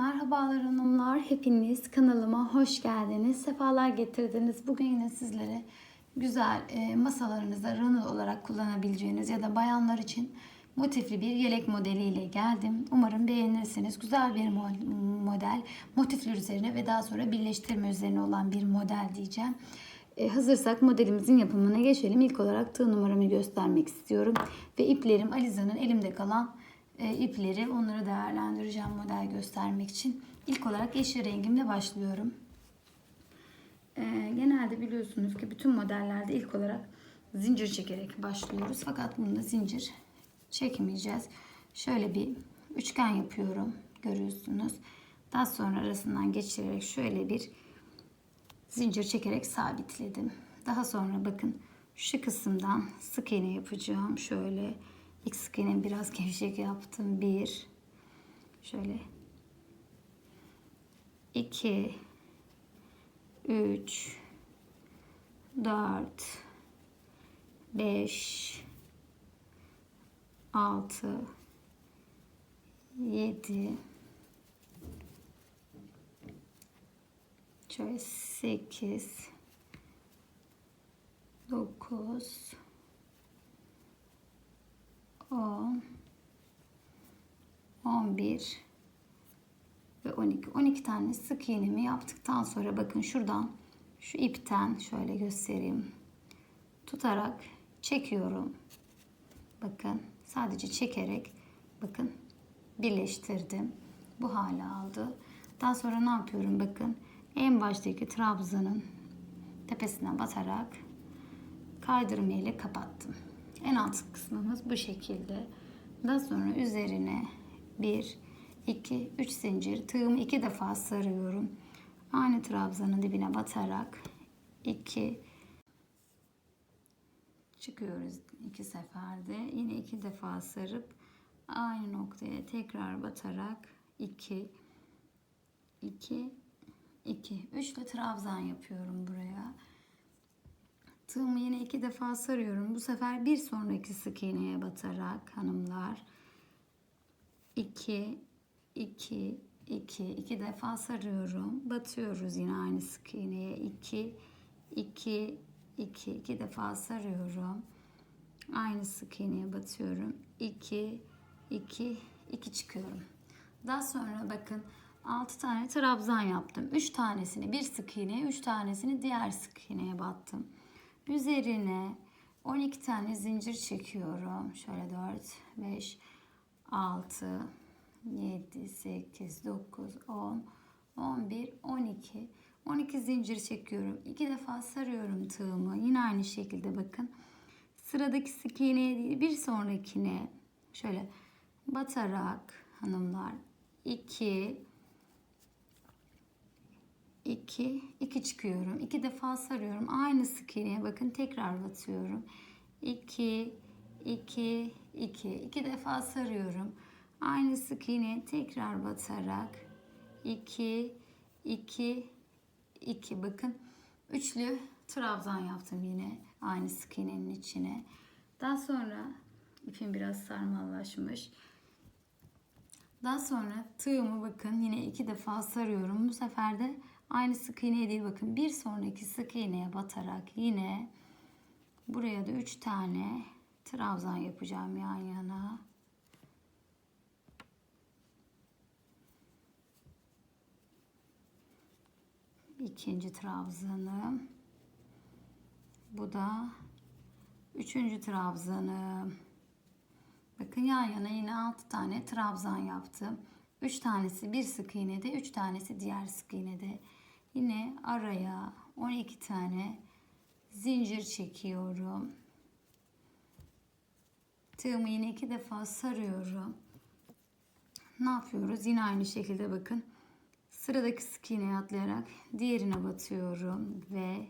Merhabalar hanımlar, hepiniz kanalıma hoş geldiniz, sefalar getirdiniz. Bugün yine sizlere güzel e, masalarınızda runner olarak kullanabileceğiniz ya da bayanlar için motifli bir yelek modeliyle geldim. Umarım beğenirsiniz. Güzel bir mo- model, motifler üzerine ve daha sonra birleştirme üzerine olan bir model diyeceğim. E, hazırsak modelimizin yapımına geçelim. İlk olarak tığ numaramı göstermek istiyorum. Ve iplerim Aliza'nın elimde kalan ipleri onları değerlendireceğim model göstermek için. İlk olarak yeşil rengimle başlıyorum. E, genelde biliyorsunuz ki bütün modellerde ilk olarak zincir çekerek başlıyoruz. Fakat bunda zincir çekmeyeceğiz. Şöyle bir üçgen yapıyorum. Görüyorsunuz. Daha sonra arasından geçirerek şöyle bir zincir çekerek sabitledim. Daha sonra bakın şu kısımdan sık iğne yapacağım. Şöyle sık iğnemi biraz gevşek yaptım. Bir, şöyle. İki, üç, dört, beş, altı, yedi, Şöyle 8 9 10 11 ve 12 12 tane sık iğnemi yaptıktan sonra bakın şuradan şu ipten şöyle göstereyim. Tutarak çekiyorum. Bakın sadece çekerek bakın birleştirdim. Bu hale aldı. Daha sonra ne yapıyorum? Bakın en baştaki trabzanın tepesine batarak kaydırma ile kapattım. En alt kısmımız bu şekilde. Daha sonra üzerine 1, 2, 3 zincir tığımı iki defa sarıyorum. Aynı trabzanın dibine batarak 2 çıkıyoruz iki seferde. Yine iki defa sarıp aynı noktaya tekrar batarak 2 2 2 üçlü trabzan yapıyorum buraya. Tığımı yine iki defa sarıyorum. Bu sefer bir sonraki sık iğneye batarak hanımlar 2 2 2 iki defa sarıyorum. Batıyoruz yine aynı sık iğneye 2 2 2 iki defa sarıyorum. Aynı sık iğneye batıyorum. 2 2 2 çıkıyorum. Daha sonra bakın 6 tane trabzan yaptım. 3 tanesini bir sık iğneye, 3 tanesini diğer sık iğneye battım. Üzerine 12 tane zincir çekiyorum. Şöyle 4, 5, 6, 7, 8, 9, 10, 11, 12. 12 zincir çekiyorum. 2 defa sarıyorum tığımı. Yine aynı şekilde bakın. Sıradaki sık iğneye değil bir sonrakine şöyle batarak hanımlar 2 2 2 çıkıyorum. 2 defa sarıyorum. Aynı sık iğneye bakın tekrar batıyorum. 2 2 2 2 defa sarıyorum. Aynı sık iğneye tekrar batarak 2 2 2 bakın üçlü trabzan yaptım yine aynı sık iğnenin içine. Daha sonra ipim biraz sarmallaşmış. Daha sonra tığımı bakın yine iki defa sarıyorum. Bu sefer de aynı sık iğneye değil bakın bir sonraki sık iğneye batarak yine buraya da üç tane trabzan yapacağım yan yana. İkinci trabzanım. Bu da üçüncü trabzanım. Bakın yan yana yine 6 tane trabzan yaptım. 3 tanesi bir sık iğnede, 3 tanesi diğer sık iğnede. Yine araya 12 tane zincir çekiyorum. Tığımı yine iki defa sarıyorum. Ne yapıyoruz? Yine aynı şekilde bakın. Sıradaki sık iğneye atlayarak diğerine batıyorum ve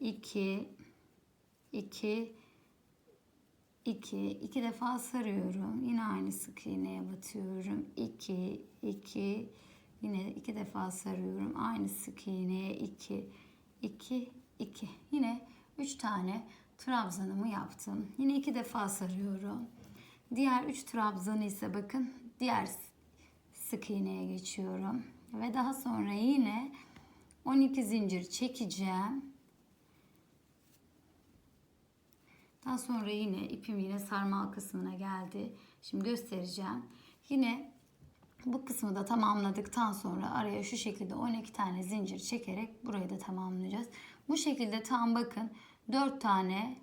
2 2 2 2 defa sarıyorum. Yine aynı sık iğneye batıyorum. 2 2 yine iki defa sarıyorum. Aynı sık iğneye 2 2 2 yine 3 tane trabzanımı yaptım. Yine iki defa sarıyorum. Diğer 3 trabzanı ise bakın diğer sık iğneye geçiyorum. Ve daha sonra yine 12 zincir çekeceğim. Daha sonra yine ipim yine sarmal kısmına geldi. Şimdi göstereceğim. Yine bu kısmı da tamamladıktan sonra araya şu şekilde 12 tane zincir çekerek burayı da tamamlayacağız. Bu şekilde tam bakın 4 tane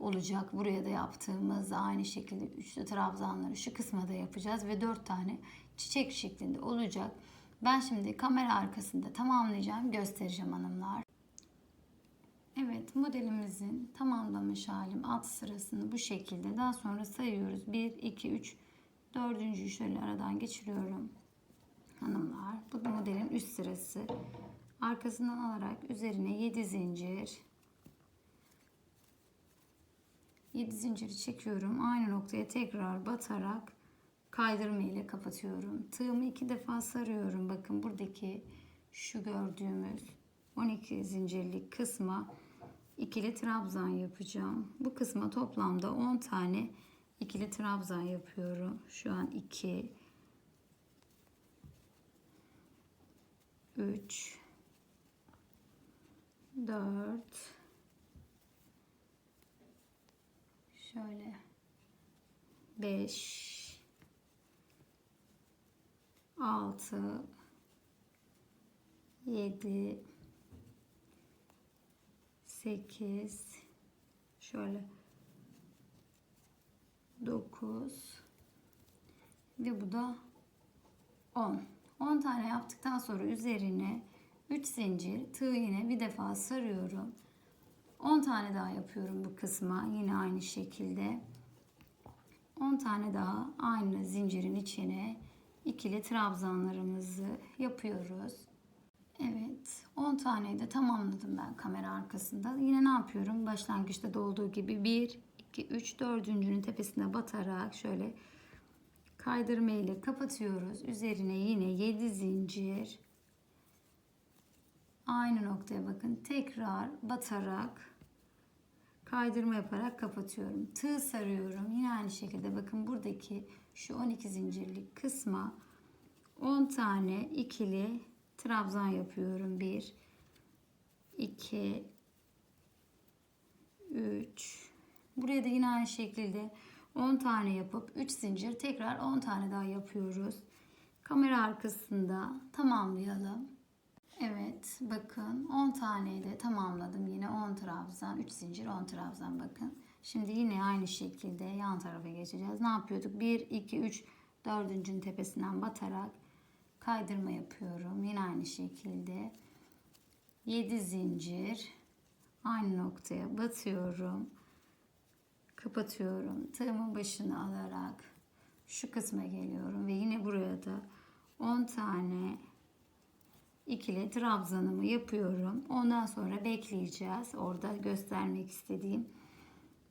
olacak. Buraya da yaptığımız aynı şekilde üçlü trabzanları şu kısma da yapacağız ve 4 tane çiçek şeklinde olacak. Ben şimdi kamera arkasında tamamlayacağım. Göstereceğim hanımlar. Evet modelimizin tamamlamış halim alt sırasını bu şekilde daha sonra sayıyoruz 1 2 3 dördüncüyü şöyle aradan geçiriyorum. Hanımlar bu modelin üst sırası. Arkasından alarak üzerine 7 zincir. 7 zinciri çekiyorum. Aynı noktaya tekrar batarak kaydırma ile kapatıyorum. Tığımı iki defa sarıyorum. Bakın buradaki şu gördüğümüz 12 zincirlik kısma ikili trabzan yapacağım. Bu kısma toplamda 10 tane ikili trabzan yapıyorum. Şu an 2 3 4 şöyle. 5 6 7 8 şöyle 9 ve bu da 10. 10 tane yaptıktan sonra üzerine 3 zincir tığ iğne bir defa sarıyorum. 10 tane daha yapıyorum bu kısma yine aynı şekilde. 10 tane daha aynı zincirin içine ikili trabzanlarımızı yapıyoruz. Evet 10 taneyi de tamamladım ben kamera arkasında. Yine ne yapıyorum? Başlangıçta da olduğu gibi 1, 2, 3, 4.'ünün tepesine batarak şöyle kaydırma ile kapatıyoruz. Üzerine yine 7 zincir. Aynı noktaya bakın. Tekrar batarak kaydırma yaparak kapatıyorum. Tığ sarıyorum. Yine aynı şekilde bakın buradaki şu 12 zincirlik kısma 10 tane ikili trabzan yapıyorum. 1 2 3 Buraya da yine aynı şekilde 10 tane yapıp 3 zincir tekrar 10 tane daha yapıyoruz. Kamera arkasında tamamlayalım. Evet bakın 10 taneyi de tamamladım. Yine 10 trabzan 3 zincir 10 trabzan bakın. Şimdi yine aynı şekilde yan tarafa geçeceğiz. Ne yapıyorduk? 1 2 3 dördüncünün tepesinden batarak kaydırma yapıyorum. Yine aynı şekilde 7 zincir aynı noktaya batıyorum. Kapatıyorum. Tığımın başını alarak şu kısma geliyorum ve yine buraya da 10 tane ikili trabzanımı yapıyorum. Ondan sonra bekleyeceğiz. Orada göstermek istediğim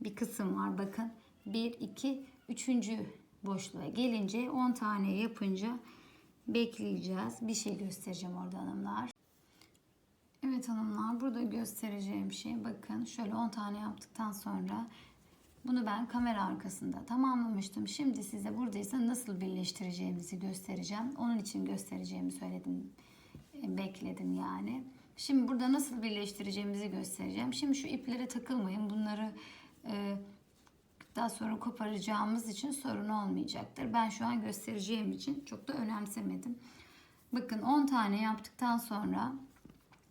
bir kısım var. Bakın 1 2 3. boşluğa gelince 10 tane yapınca bekleyeceğiz. Bir şey göstereceğim orada hanımlar. Evet hanımlar burada göstereceğim şey bakın şöyle 10 tane yaptıktan sonra bunu ben kamera arkasında tamamlamıştım. Şimdi size buradaysa nasıl birleştireceğimizi göstereceğim. Onun için göstereceğimi söyledim. E, Bekledim yani. Şimdi burada nasıl birleştireceğimizi göstereceğim. Şimdi şu iplere takılmayın. Bunları e, daha sonra koparacağımız için sorun olmayacaktır. Ben şu an göstereceğim için çok da önemsemedim. Bakın 10 tane yaptıktan sonra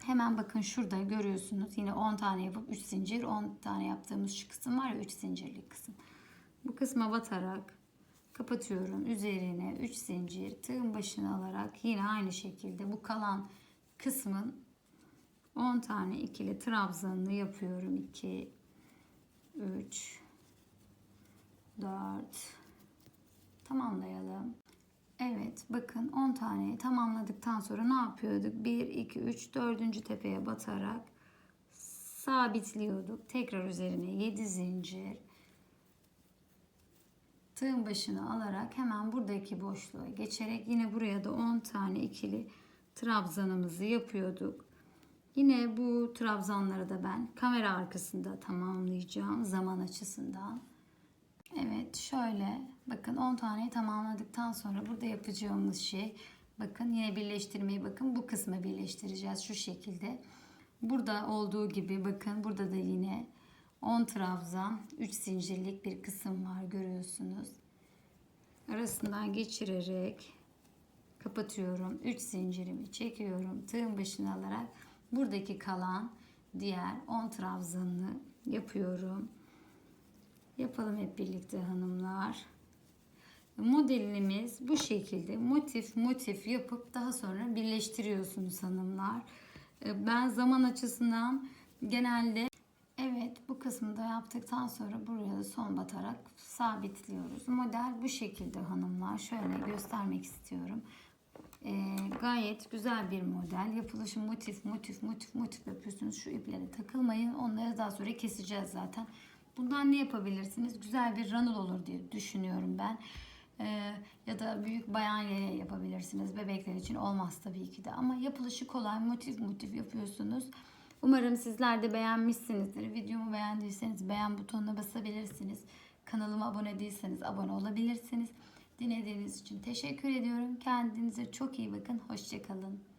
hemen bakın şurada görüyorsunuz. Yine 10 tane yapıp 3 zincir 10 tane yaptığımız şu kısım var ya 3 zincirlik kısım. Bu kısma batarak kapatıyorum. Üzerine 3 zincir tığın başına alarak yine aynı şekilde bu kalan kısmın 10 tane ikili trabzanını yapıyorum. 2 3 4 tamamlayalım. Evet bakın 10 taneyi tamamladıktan sonra ne yapıyorduk? 1 2 3 4. tepeye batarak sabitliyorduk. Tekrar üzerine 7 zincir tığın başını alarak hemen buradaki boşluğa geçerek yine buraya da 10 tane ikili trabzanımızı yapıyorduk. Yine bu trabzanları da ben kamera arkasında tamamlayacağım zaman açısından. Evet şöyle bakın 10 taneyi tamamladıktan sonra burada yapacağımız şey bakın yine birleştirmeyi bakın bu kısmı birleştireceğiz şu şekilde. Burada olduğu gibi bakın burada da yine 10 trabzan 3 zincirlik bir kısım var görüyorsunuz. Arasından geçirerek kapatıyorum. 3 zincirimi çekiyorum. Tığın başına alarak buradaki kalan diğer 10 trabzanını yapıyorum. Yapalım hep birlikte hanımlar. Modelimiz bu şekilde motif motif yapıp daha sonra birleştiriyorsunuz hanımlar. Ee, Ben zaman açısından genelde evet bu kısmı da yaptıktan sonra buraya da son batarak sabitliyoruz. Model bu şekilde hanımlar. Şöyle göstermek istiyorum. Ee, gayet güzel bir model. Yapılışı motif, motif, motif, motif yapıyorsunuz. Şu iplere takılmayın. Onları daha sonra keseceğiz zaten. Bundan ne yapabilirsiniz? Güzel bir ranıl olur diye düşünüyorum ben. Ee, ya da büyük bayan yere yapabilirsiniz. Bebekler için olmaz tabii ki de. Ama yapılışı kolay. Motif motif yapıyorsunuz. Umarım sizler de beğenmişsinizdir. Videomu beğendiyseniz beğen butonuna basabilirsiniz. Kanalıma abone değilseniz abone olabilirsiniz. Dinlediğiniz için teşekkür ediyorum. Kendinize çok iyi bakın. Hoşçakalın.